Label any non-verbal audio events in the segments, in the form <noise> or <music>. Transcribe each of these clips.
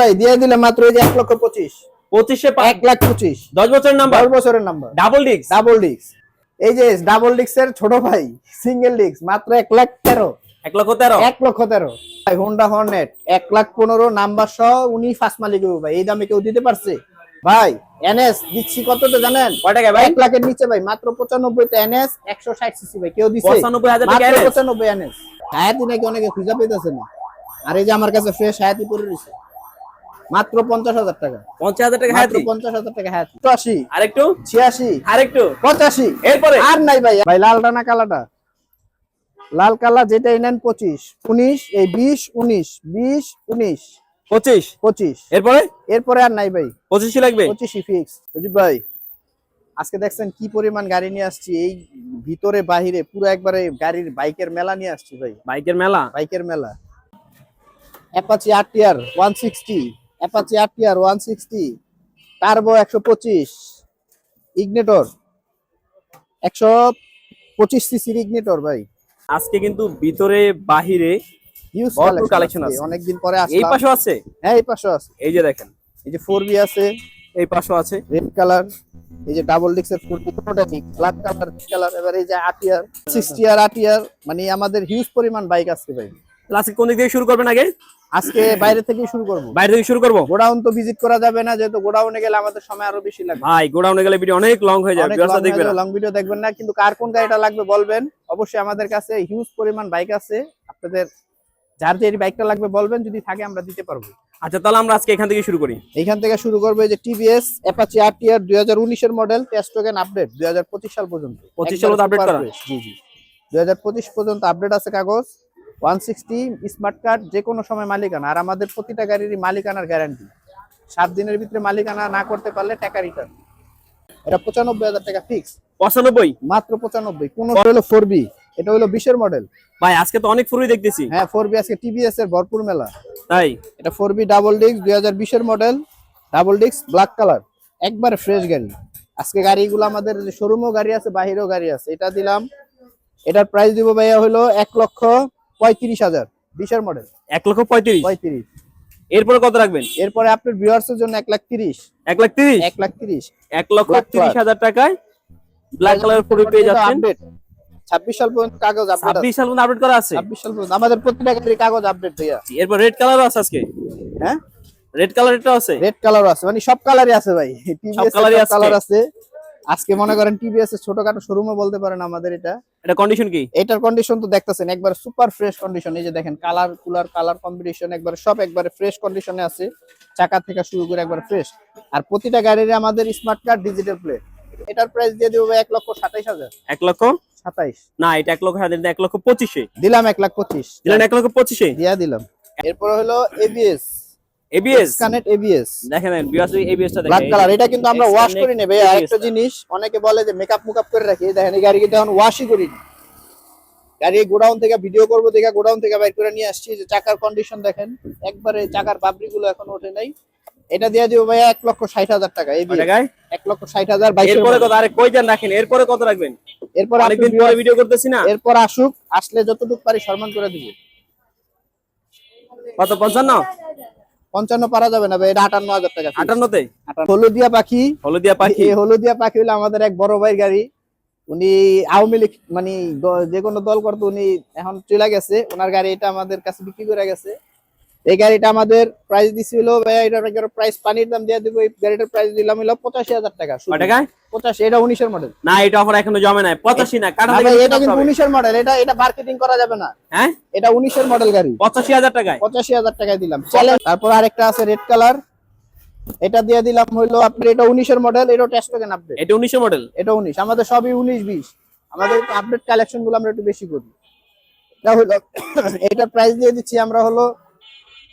ভাই দিয়ে দিলে মাত্র এই যে এক লক্ষ পঁচিশ। পঁচিশে এক লাখ পঁচিশ। দশ বছরের নাম্বার দশ বছরের number double disc double disc এই যে ডাবল ডিস্কের ছোট ভাই সিঙ্গেল ডিস্ক মাত্র এক লাখ তেরো। এক লক্ষ তেরো? এক লক্ষ তেরো। ভাই হোন্ডা হর্নেট এক লাখ পনেরো নাম্বার সহ উনি ফার্স্ট মালিক ভাই এই দামে কেউ দিতে পারছে? ভাই এনএস দিচ্ছি কততে জানেন? ভাই? এক লাখের নিচে ভাই মাত্র পঁচানব্বই তে এনএস একশো ষাট সিসি ভাই কেউ দিচ্ছে পঁচানব্বই টাকা? এনএস হায়াতি নাকি অনেকে খুঁজে পেতেছে না? আর এই যে আমার কাছে ফ্রেশ হায়াতি পড়ে রয়েছে। মাত্র পঞ্চাশ হাজার টাকা। পঞ্চাশ হাজার টাকা পঞ্চাশ হাজার টাকা হায়াতি। আশি আরেকটু? ছিয়াশি। আরেকটু? পঁচাশি। এরপরে? আর নাই ভাই। ভাই লালটা না কালাটা? লাল কালা যেটাই নেন পঁচিশ উনিশ এই বিশ উনিশ বিশ উনিশ। পঁচিশ? পঁচিশ। এরপরে? এরপরে আর নাই ভাই। পঁচিশই লাগবে? পঁচিশই ফিক্স সুজিব ভাই আজকে দেখছেন কি পরিমাণ গাড়ি নিয়ে আসছি। এই ভিতরে বাহিরে পুরো একবারে গাড়ির বাইকের মেলা নিয়ে আসছি ভাই। বাইকের মেলা? বাইকের মেলা। Apache RTR one sixty Apache RTR one sixty turbo একশো পঁচিশ ইগনেটর একশো পঁচিশ সিসির ইগনেটর ভাই। আজকে কিন্তু ভিতরে বাহিরে হিউজ কালেকশন আছে। অনেকদিন পরে এই পাশে আছে? হ্যাঁ এই পাশে আছে। এই যে দেখেন। এই যে ফোর বি আছে। এই পাশে আছে। রেড কালার এই যে ডাবল ডিক্সের ফোর বি কোনোটা নেই ব্ল্যাক কালার কালার এবার এই যে আটিয়ার সিক্সটি আর আটিয়ার মানে আমাদের হিউজ পরিমাণ বাইক আছে ভাই। আজকে কোন দিক থেকে শুরু করবেন আগে? আজকে বাইরে থেকেই শুরু করব। বাইরে থেকে শুরু করব? গোডাউন তো ভিজিট করা যাবে না যেহেতু গোডাউনে গেলে আমাদের সময় আরও বেশি লাগবে। ভাই গোডাউনে গেলে ভিডিও অনেক লং হয়ে যাবে ভিউয়ার্সরা দেখবেন লং ভিডিও দেখবেন না কিন্তু কার কোন গাড়িটা লাগবে বলবেন। অবশ্যই আমাদের কাছে হিউজ পরিমাণ বাইক আছে আপনাদের যার যে বাইকটা লাগবে বলবেন যদি থাকে আমরা দিতে পারব। আচ্ছা তাহলে আমরা আজকে এখান থেকে শুরু করি। এখান থেকে শুরু করব যে টিভিএস অ্যাপাচি আরটিআর দুই হাজার উনিশের মডেল টেস্ট টোকেন আপডেট দুই হাজার পঁচিশ সাল পর্যন্ত। 25 সাল super করা? জি জি। দুই হাজার পঁচিশ পর্যন্ত আপডেট আছে কাগজ। ওয়ান সিক্সটি স্মার্ট কার্ড যে কোনো সময় মালিকানা আর আমাদের প্রতিটা গাড়িরই মালিকানার গ্যারান্টি। সাত দিনের ভিতরে মালিকানা না করতে পারলে টাকা রিটার্ন এটা পঁচানব্বই হাজার টাকা ফিক্স পঁচানব্বই? মাত্র পঁচানব্বই। কোন হলো ফোর বি এটা হলো বিশের মডেল ভাই আজকে তো অনেক ফুরুই দেখতেছি। হ্যাঁ ফোর বি আজকে টিভিএস এর ভরপুর মেলা। তাই? এটা ফোর বি ডাবল ডিস্ক দুই হাজার বিশের model double disc black colour একবারে ফ্রেশ গাড়ি। আজকে গাড়িগুলো আমাদের শোরুমও গাড়ি আছে বাহিরেও গাড়ি আছে। এটা দিলাম। এটার প্রাইস দিব ভাইয়া হলো এক লক্ষ পঁয়ত্রিশ হাজার বিশের মডেল এক লক্ষ পঁয়ত্রিশ। পঁয়ত্রিশ। এরপরে কত রাখবেন? এরপরে আপনার ভিউয়ার্স এর জন্য এক লাখ তিরিশ। এক লাখ তিরিশ? এক লাখ তিরিশ। এক লক্ষ তিরিশ হাজার টাকায় ব্ল্যাক কালার ফুরুই পেয়ে যাচ্ছেন। ছাব্বিশ সাল পর্যন্ত কাগজ ছাব্বিশ সাল পর্যন্ত আপডেট করা আছে? ছাব্বিশ সাল পর্যন্ত। আমাদের প্রতিটা গাড়ির কাগজ আপডেট ভাইয়া। এরপর রেড কালারও আছে আজকে? হ্যাঁ? রেড কালার এটা আছে? রেড কালার আছে। মানে সব কালারই আছে ভাই। টিভিএস colour ই এর আছে। কালার আছে। আজকে মনে করেন টিভিএস এর ছোটখাটো শোরুমও বলতে পারেন আমাদের এটা। এটা কন্ডিশন কি? এটার কন্ডিশন তো দেখতেছেন একবার সুপার ফ্রেশ কন্ডিশন এই যে দেখেন কালার কুলার কালার কম্বিনেশন একবার সব একবারে ফ্রেশ কন্ডিশনে আছে। চাকা থেকে শুরু করে একবার ফ্রেশ আর প্রতিটা গাড়ির আমাদের স্মার্ট কার্ড ডিজিটাল প্লেট এটার প্রাইস দিয়ে দেবো এক লক্ষ সাতাইশ হাজার। এক লক্ষ? সাতাইশ। না এটা এক লক্ষ হাজার এক লক্ষ পঁচিশে। দিলাম এক লাখ পঁচিশ। দিলাম এক লক্ষ পঁচিশে? দিয়া দিলাম। এরপর হলো এবিএস এবিএস কানেক্ট এবিএস দেখেন বিয়াস এবিএসটা ব্ল্যাক দেখেন। কালার এটা কিন্তু আমরা ওয়াশ করি নেবে আরেকটা জিনিস অনেকে বলে যে মেকআপ মুকআপ করে রাখি। দেখেন এই গাড়ি কিন্তু এখন ওয়াশই করি নি। গাড়ি গোডাউন থেকে ভিডিও করব দেখে গোডাউন থেকে বাইর করে নিয়ে আসছি। যে চাকার কন্ডিশন দেখেন একবারে চাকার বাবরি গুলো এখন ওঠে নাই। এটা দিয়ে দিব ভাইয়া এক লক্ষ ষাট হাজার টাকা এই? এক লক্ষ ষাট হাজার এরপরে কত? আরে কই যান রাখেন? এরপরে কত রাখবেন? এরপর অনেকদিন পরে ভিডিও করতেছি না। এরপর আসুক আসলে যতটুকু পারি সম্মান করে দিব। কত? পঞ্চান্ন? পঞ্চান্ন পারা যাবে না ভাই এটা আটান্ন হাজার টাকা আটান্ন। আটান্নতে হলুদিয়া পাখি। হলুদিয়া পাখি? হলুদিয়া পাখি হলো আমাদের এক বড় ভাইয়ের গাড়ি। উনি আওয়ামী লীগ মানে যে কোনো দল করতো উনি এখন চলে গেছে। ওনার গাড়ি এটা আমাদের কাছে বিক্রি করে গেছে। এই গাড়িটা আমাদের প্রাইস দিছিল ভাইয়া এটার প্রাইস পানির দাম দিয়ে দিব। এই গাড়িটার প্রাইস দিলাম হলো পঁচাশি হাজার টাকা পঁচাশি এটা উনিশের মডেল না এটা অফার এখনও জমে নাই। পঁচাশি না থেকে এটা কিন্তু উনিশের মডেল এটা এটা মার্কেটিং করা যাবে না। হ্যাঁ? এটা উনিশের মডেল গাড়ি। পঁচাশি হাজার টাকায়? পঁচাশি হাজার টাকায় দিলাম। চ্যালেঞ্জ তারপর আরেকটা আছে রেড কালার এটা দিয়ে দিলাম হইল আপনার এটা উনিশের মডেল এটা টেস্ট টোকেন আপডেট এটা উনিশশো মডেল এটা উনিশ আমাদের সবই উনিশ বিশ। আমাদের আপডেট কালেকশনগুলো আমরা একটু বেশি করি। <coughs> এটা হলো এটার প্রাইস দিয়ে দিচ্ছি আমরা হলো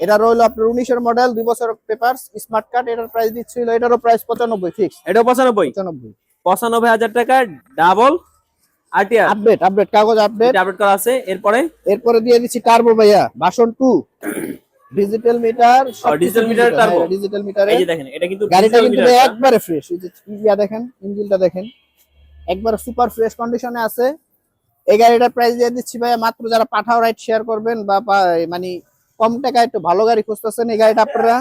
এটা রইল আপনার উনিশের মডেল দুই বছর পেপার স্মার্ট কার্ড এটার প্রাইস দিচ্ছিল এটারও প্রাইস পঁচানব্বই ফিক্স এটা পঁচানব্বই? পঁচানব্বই। পঁচানব্বই হাজার টাকা ডাবল আরটিআর আপডেট আপডেট কাগজ আপডেট আপডেট করা আছে এরপরে? এরপরে দিয়ে দিচ্ছি টার্বো ভাইয়া ভাষণ two digital meter meter turbo। Digital মিটারে এই যে দেখেন এটা কিন্তু গাড়িটা কিন্তু একবারে ফ্রেশ এই যে ইয়া দেখেন ইঞ্জিনটা দেখেন। একবারে সুপার ফ্রেশ কন্ডিশনে আছে। এই গাড়িটার প্রাইস দিয়ে দিচ্ছি ভাই মাত্র যারা পাঠাও রাইড শেয়ার করবেন বা মানে কম টাকায় একটু ভালো গাড়ি খুঁজতেছেন এই গাড়িটা আপনারা?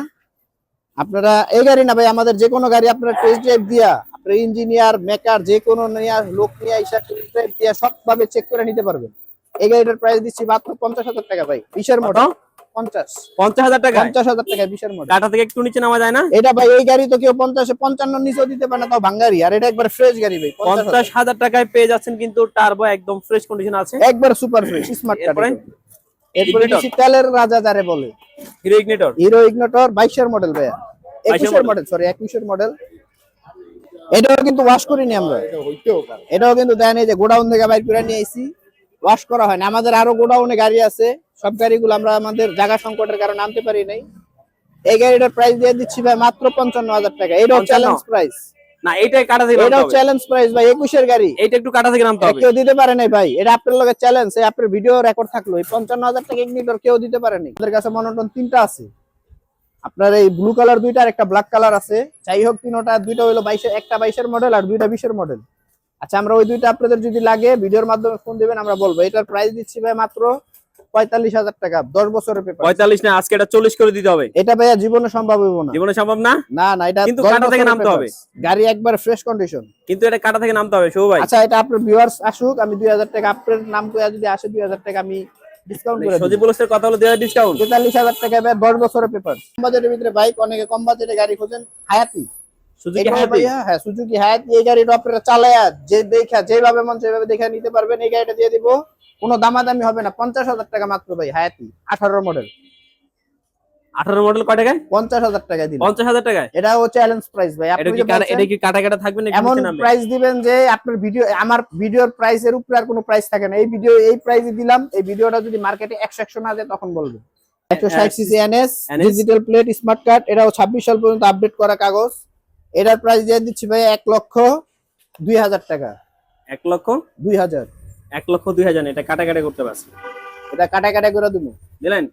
আপনারা এই গাড়ি না ভাই আমাদের যে কোনো গাড়ি আপনারা টেস্ট ড্রাইভ দিয়া আপনার ইঞ্জিনিয়ার মেকার যে কোনো নিয়া লোক নিয়ে এসে টেস্ট ড্রাইভ দিয়া সবভাবে চেক করে নিতে পারবেন। এই গাড়িটার প্রাইস দিচ্ছি মাত্র পঞ্চাশ হাজার টাকা ভাই বিশের মডেল পঞ্চাশ। পঞ্চাশ হাজার টাকা? পঞ্চাশ হাজার টাকা বিশের মডেল টাটা থেকে একটু নিচে নামা যায় না? এটা ভাই এই গাড়ি তো কেউ পঞ্চাশে পঞ্চান্ন নিচেও দিতে পারে না তাও ভাঙ্গারি। আর এটা একবার ফ্রেশ গাড়ি ভাই পঞ্চাশ পঞ্চাশ হাজার টাকায় পেয়ে যাচ্ছেন কিন্তু টার্বো একদম ফ্রেশ কন্ডিশন আছে। একবার সুপার ফ্রেশ স্মার্ট এরপরে? এরপরে তেলের রাজা যারে বলে। হিরো ইগনিটর হিরো ইগনোটর বাইশের মডেল ভাইয়া। 22 একুশের মডেল সরি মডেল এটাও কিন্তু ওয়াশ করিনি আমরা। এটাও কিন্তু যে গোডাউন থেকে বাইর করে নিয়ে আইছি। ওয়াশ করা হয় না। আমাদের আরও গোডাউনে গাড়ি আছে। সব গাড়িগুলো আমরা আমাদের জায়গা সংকটের কারণে আনতে পারি নাই। এই গাড়িটার প্রাইস দিয়ে দিচ্ছি ভাই মাত্র পঞ্চান্ন হাজার টাকা। এটাও 55 চ্যালেঞ্জ প্রাইস না এইটাই কাটা থেকে এটাও চ্যালেঞ্জ প্রাইস ভাই একুশের গাড়ি। এইটা একটু কাটা থেকে নামতে হবে। কেউ দিতে পারে নাই ভাই এটা আপনার লগে চ্যালেঞ্জ এই আপনার ভিডিও রেকর্ড থাকল এই পঞ্চান্ন হাজার টাকা ইগনিটর কেউ দিতে পারেনি আমাদের কাছে মনোটন তিনটা আছে। আপনার এই ব্লু কালার দুইটা আর একটা ব্ল্যাক কালার আছে। যাই হোক তিনটা দুইটা হলো বাইশের একটা বাইশের মডেল আর দুইটা বিশের মডেল আচ্ছা আমরা ওই দুইটা আপনাদের যদি লাগে ভিডিওর মাধ্যমে ফোন দিবেন আমরা বলব। এটার প্রাইস দিচ্ছি ভাই মাত্র পঁয়তাল্লিশ হাজার টাকা দশ বছরের পেপার পঁয়তাল্লিশ না আজকে এটা চল্লিশ করে দিতে হবে। এটা ভাইয়া জীবনে সম্ভব হইব না। জীবনে সম্ভব না? না না এটা কিন্তু 10 কাঁটা থেকে নামতে হবে। গাড়ি একবার ফ্রেশ কন্ডিশন কিন্তু এটা কাটা থেকে নামতে হবে শুভ ভাই। আচ্ছা এটা আপনার ভিউয়ার্স আসুক আমি দুই হাজার টাকা আপনার নাম করে যদি আসে দুই হাজার টাকা আমি ডিসকাউন্ট করে সজীব বলসের কথা হলো ডিসকাউন্ট টাকা বছরের পেপার কম বাজেটের ভিতরে বাইক অনেকে কম বাজেটে গাড়ি খোঁজেন হায়াতি। সুজুকি হায়াতি? হ্যাঁ সুজুকি হায়াতি এই গাড়িটা আপনারা চালায়া যে দেখা যেভাবে মন সেভাবে দেখে নিতে পারবেন এই গাড়িটা দিয়ে দিব। কোনো দামাদামি হবে না। পঞ্চাশ হাজার টাকা মাত্র ভাই হায়াতি আঠারো মডেল আঠারো মডেল কয় টাকায়? পঞ্চাশ হাজার টাকা দিন পঞ্চাশ হাজার টাকায়? এটাও চ্যালেঞ্জ প্রাইস ভাই। এটা কি কাটা- বলছেন, এটা কি কাটা কাটা থাকবে না এমন প্রাইস দিবেন যে আপনার ভিডিও আমার ভিডিওর প্রাইসের উপরে আর কোনো প্রাইস থাকে না। এই ভিডিও এই প্রাইসে দিলাম। এই ভিডিওটা যদি মার্কেটে একশো একশো না যায় তখন বলবেন একশো ষাট CC NS digital plate smart card এটাও ছাব্বিশ সাল পর্যন্ত আপডেট করা কাগজ। এটার প্রাইস দিয়ে দিচ্ছি ভাই এক লক্ষ দুই হাজার টাকা। এক লক্ষ দুই হাজার। এক লক্ষ দুই হাজার না, এটা কাটা কাটা করতে পারছি। এটা কাটা কাটা করে দিব। দিলেন?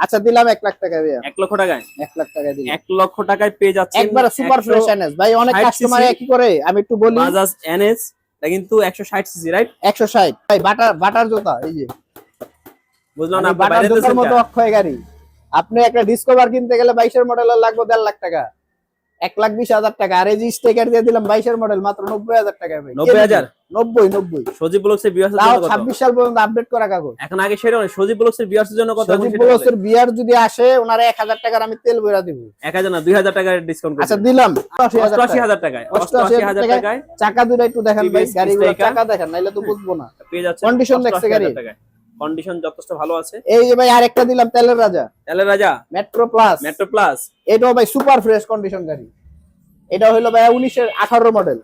আচ্ছা দিলাম এক লাখ টাকা ভাইয়া এক লক্ষ টাকায়? এক লাখ টাকা দিলাম। এক লক্ষ টাকায় পেয়ে যাচ্ছে একবার সুপার ফ্রেশ এনএস ভাই অনেক 60 কাস্টমার কি করে আমি একটু বলি। বাজাজ এনএস এটা কিন্তু একশো ষাট সিসি রাইট একশো ষাট। ভাই বাটার বাটার জোতা এই যে। বুঝলাম না মানে বাটার বাইরে জোতার মতো অক্ষয় গাড়ি। আপনি একটা ডিসকভার কিনতে গেলে বাইশের মডেল লাগবে দেড় লাখ টাকা। এক লাখ বিশ হাজার টাকা। আর এই স্টেকার দিয়ে দিলাম বাইশের মডেল মাত্র নব্বই হাজার টাকা ভাই। 90,000? নব্বই নব্বই। সজীব ছাব্বিশ সাল পর্যন্ত আপডেট করা কাগজ। এখন আগে সেটা নয় সজীব ব্লগসের বিয়ার্সের জন্য সজীব বিয়ার যদি আসে ওনারা এক হাজার টাকার আমি তেল বেরা দিব। এক হাজার না দুই হাজার টাকার ডিসকাউন্ট আচ্ছা দিলাম। অষ্টআশি হাজার। হাজার টাকায় অষ্টআশি হাজার হাজার টাকায়। চাকা দুটো একটু দেখেন ভাই TVS গাড়িগুলো চাকা দেখেন নাইলে তো বুঝব না। পেয়ে দেখছে গাড়ি? কন্ডিশন যথেষ্ট ভালো আছে। এই যে ভাই আরেকটা দিলাম তেলের রাজা। তাহলে রাজা? মেট্রো প্লাস মেট্রো প্লাস এটাও ভাই সুপার ফ্রেশ কন্ডিশন গাড়ি। এটা হলো ভাই উনিশের আঠারো মডেল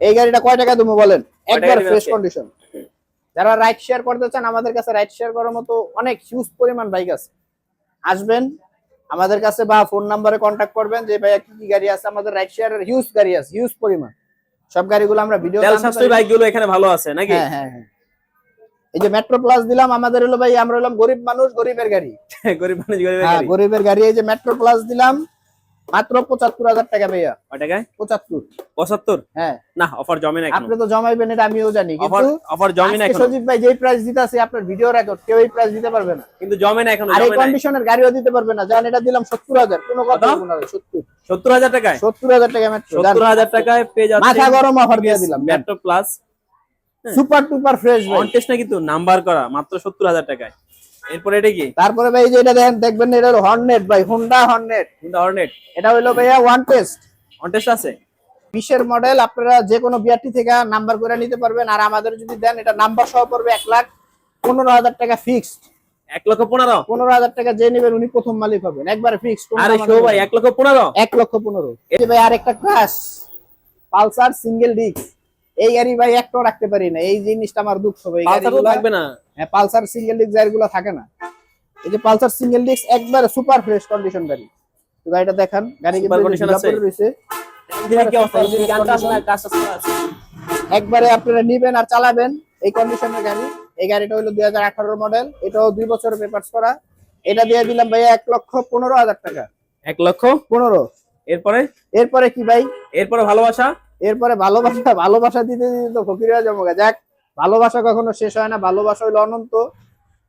এই গাড়িটা কয় টাকা দেবো বলেন? একবার ফ্রেশ কন্ডিশন যারা রাইড শেয়ার করতে চান আমাদের কাছে রাইড শেয়ার করার মতো অনেক হিউজ পরিমাণ বাইক আছে। আসবেন আমাদের কাছে বা ফোন নাম্বারে কন্ট্যাক্ট করবেন যে ভাইয়া কি কি গাড়ি আছে আমাদের রাইড শেয়ারের হিউজ গাড়ি আছে হিউজ পরিমাণ। সব গাড়িগুলো আমরা ভিডিও তেল সাশ্রয়ী বাইকগুলো এখানে ভালো আছে নাকি? হ্যাঁ হ্যাঁ হ্যাঁ। এই যে মেট্রো প্লাস দিলাম আমাদের হলো ভাই আমরা হলাম গরিব মানুষ গরিবের গাড়ি। <laughs> গরিব মানুষ গরিবের হ্যাঁ গাড়ি। গরিবের গাড়ি এই যে মেট্রো প্লাস দিলাম মাত্র পঁচাত্তর হাজার টাকা ভাইয়া। কয় টাকায়? পঁচাত্তর। পঁচাত্তর? হ্যাঁ। না অফার জমে না আপনি তো জমাইবেন এটা আমিও জানি কিন্তু অফার জমে না সজীব ভাই যেই প্রাইস দিতেছে আপনার ভিডিও রেকর্ড কেউ এই প্রাইস দিতে পারবে না। কিন্তু জমে না এখন আর এই কন্ডিশনের গাড়িও দিতে পারবে না। জান এটা দিলাম সত্তর হাজার কোনো কথা না সত্তর। সত্তর হাজার টাকায়? সত্তর হাজার টাকা সত্তর হাজার টাকায় পেয়ে যাচ্ছে মাথা গরম অফার দিয়ে দিলাম মেট্রো প্লাস সুপার টুপার ফ্রেশ ভাই। কন্টেস্ট না কিন্তু নাম্বার করা মাত্র সত্তর হাজার টাকায়। এরপরে এটা কি? তারপরে ভাই যে এটা দেখেন দেখবেন এটা হলো হর্নেট ভাই হোন্ডা হর্নেট কিন্তু হর্নেট এটা হলো ভাইয়া ওয়ান টেস্ট কন্টেস্ট আছে? বিশের মডেল আপনারা যে কোনো বিআরটি থেকে নাম্বার করে নিতে পারবেন আর আমাদের যদি দেন এটা নাম্বার সহ পড়বে এক লাখ পনেরো হাজার টাকা ফিক্সড এক লক্ষ পনেরো? পনেরো হাজার টাকা যে নেবেন উনি প্রথম মালিক হবেন। একবারে ফিক্সড আরে শো ভাই এক লক্ষ পনেরো? এক লক্ষ পনেরো। এই ভাই আরেকটা ক্রাশ পালসার সিঙ্গেল ডিস্ক এই গাড়ি ভাই একটাও রাখতে পারি না। এই জিনিসটা আমার দুঃখ ভাই। এই থাকবে না। হ্যাঁ পালসার সিঙ্গেল ডিস্ক গাড়িগুলো থাকে না। এই যে পালসার সিঙ্গেল ডিস্ক একবারে সুপার ফ্রেশ কন্ডিশন গাড়ি। তো গাড়িটা দেখান গাড়ি কিন্তু condition আছে? রয়েছে। কি অবস্থা? ইঞ্জিন গানটা আছে না কাজ আছে একবারে আপনারা নিবেন আর চালাবেন এই কন্ডিশনের গাড়ি। এই গাড়িটা হলো দুই হাজার আঠারো মডেল এটাও দুই বছরের পেপার্স করা এটা দিয়ে দিলাম ভাইয়া এক লক্ষ পনেরো হাজার টাকা। এক লক্ষ? পনেরো। এরপরে? এরপরে কি ভাই? এরপরে ভালোবাসা? এরপরে ভালোবাসা ভালোবাসা দিতে দিতে তো ফকির হয়ে যাব গা। যাক ভালোবাসা কখনো শেষ হয় না ভালোবাসা হইল অনন্ত।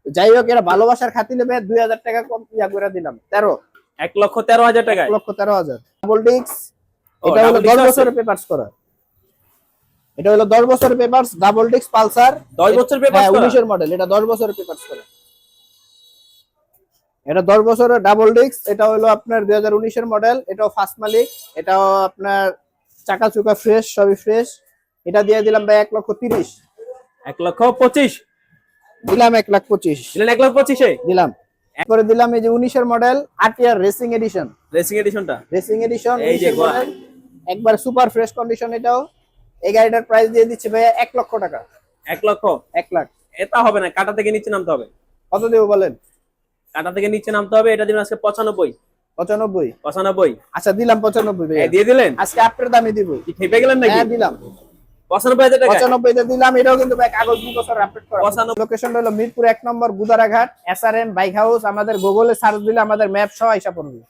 যাই হোক এরা ভালোবাসার খাতিলে ভাই দুই হাজার টাকা কম ইয়া করে দিলাম। তেরো। এক লক্ষ তেরো হাজার টাকা এক লক্ষ তেরো হাজার। ডাবল ডিক্স ও, এটা হলো দশ বছরের পেপারস করা। এটা হলো দশ বছরের পেপারস ডাবল ডিক্স পালসার দশ বছর পেপার হ্যাঁ উনিশের মডেল এটা দশ বছরের পেপারস করা। এটা দশ বছরের ডাবল ডিক্স এটা হলো আপনার দুই হাজার উনিশের মডেল এটাও ফার্স্ট মালিক এটাও আপনার চাকা চুকা ফ্রেশ সবই ফ্রেশ এটা দিয়ে দিলাম ভাই এক লক্ষ তিরিশ। এক লক্ষ পঁচিশ। দিলাম এক লাখ পঁচিশ। দিলেন এক লক্ষ পঁচিশে? দিলাম। এরপরে দিলাম এই যে উনিশের মডেল আটিয়ার রেসিং এডিশন রেসিং এডিশনটা রেসিং এডিশন এই যে একবার সুপার ফ্রেশ কন্ডিশন এটাও। এই গাড়িটার প্রাইস দিয়ে দিচ্ছে ভাইয়া এক লক্ষ টাকা। এক লক্ষ? এক লাখ। এটা হবে না কাটা থেকে নিচে নামতে হবে। কত দেবো বলেন? কাটা থেকে নিচে নামতে হবে এটা দিবেন আজকে পঁচানব্বই। পঁচানব্বই। পঁচানব্বই? আচ্ছা দিলাম পঁচানব্বই দিয়ে দিলেন? আজকে আপনার দামে দিব। কি খেপে গেলেন নাকি? হ্যাঁ দিলাম। পঁচানব্বই হাজার টাকা? পঁচানব্বই তে দিলাম এটাও কিন্তু ভাই কাগজ দুই বছর আপডেট করা। পঁচানব্বই। লোকেশন হলো মিরপুর এক নম্বর Gudaraghat S R M bike house আমাদের গুগলে সার্চ দিলে আমাদের ম্যাপ সহ আইসা পড়বে।